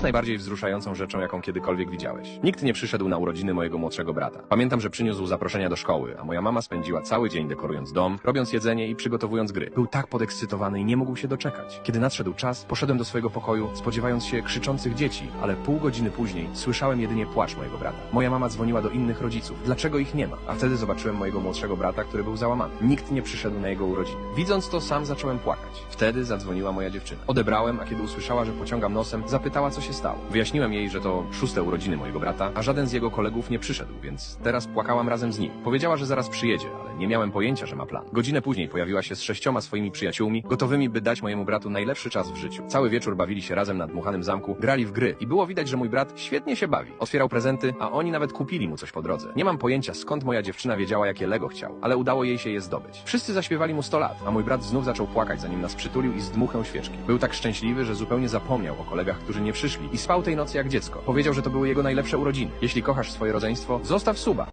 jest najbardziej wzruszającą rzeczą, jaką kiedykolwiek widziałeś. Nikt nie przyszedł na urodziny mojego młodszego brata. Pamiętam, że przyniósł zaproszenia do szkoły, a moja mama spędziła cały dzień dekorując dom, robiąc jedzenie i przygotowując gry. Był tak podekscytowany i nie mógł się doczekać. Kiedy nadszedł czas, poszedłem do swojego pokoju, spodziewając się krzyczących dzieci, ale pół godziny później słyszałem jedynie płacz mojego brata. Moja mama dzwoniła do innych rodziców. Dlaczego ich nie ma? A wtedy zobaczyłem mojego młodszego brata, który był załamany. Nikt nie przyszedł na jego urodziny. Widząc to, sam zacząłem płakać. Wtedy zadzwoniła moja dziewczyna. Odebrałem, a kiedy usłyszała, że pociągam nosem, zapytała, co się stało. Wyjaśniłem jej, że to szóste urodziny mojego brata, a żaden z jego kolegów nie przyszedł, więc teraz płakałam razem z nim. Powiedziała, że zaraz przyjedzie, ale nie miałem pojęcia, że ma plan. Godzinę później pojawiła się z sześcioma swoimi przyjaciółmi, gotowymi, by dać mojemu bratu najlepszy czas w życiu. Cały wieczór bawili się razem na dmuchanym zamku, grali w gry i było widać, że mój brat świetnie się bawi. Otwierał prezenty, a oni nawet kupili mu coś po drodze. Nie mam pojęcia, skąd moja dziewczyna wiedziała, jakie Lego chciał, ale udało jej się je zdobyć. Wszyscy zaśpiewali mu 100 lat, a mój brat znów zaczął płakać, zanim nas przytulił i zdmuchnął świeczki. Był tak szczęśliwy, że zupełnie zapomniał o kolegach, którzy nie przyszli i spał tej nocy jak dziecko. Powiedział, że to były jego najlepsze urodziny. Jeśli kochasz swoje rodzeństwo, zostaw suba.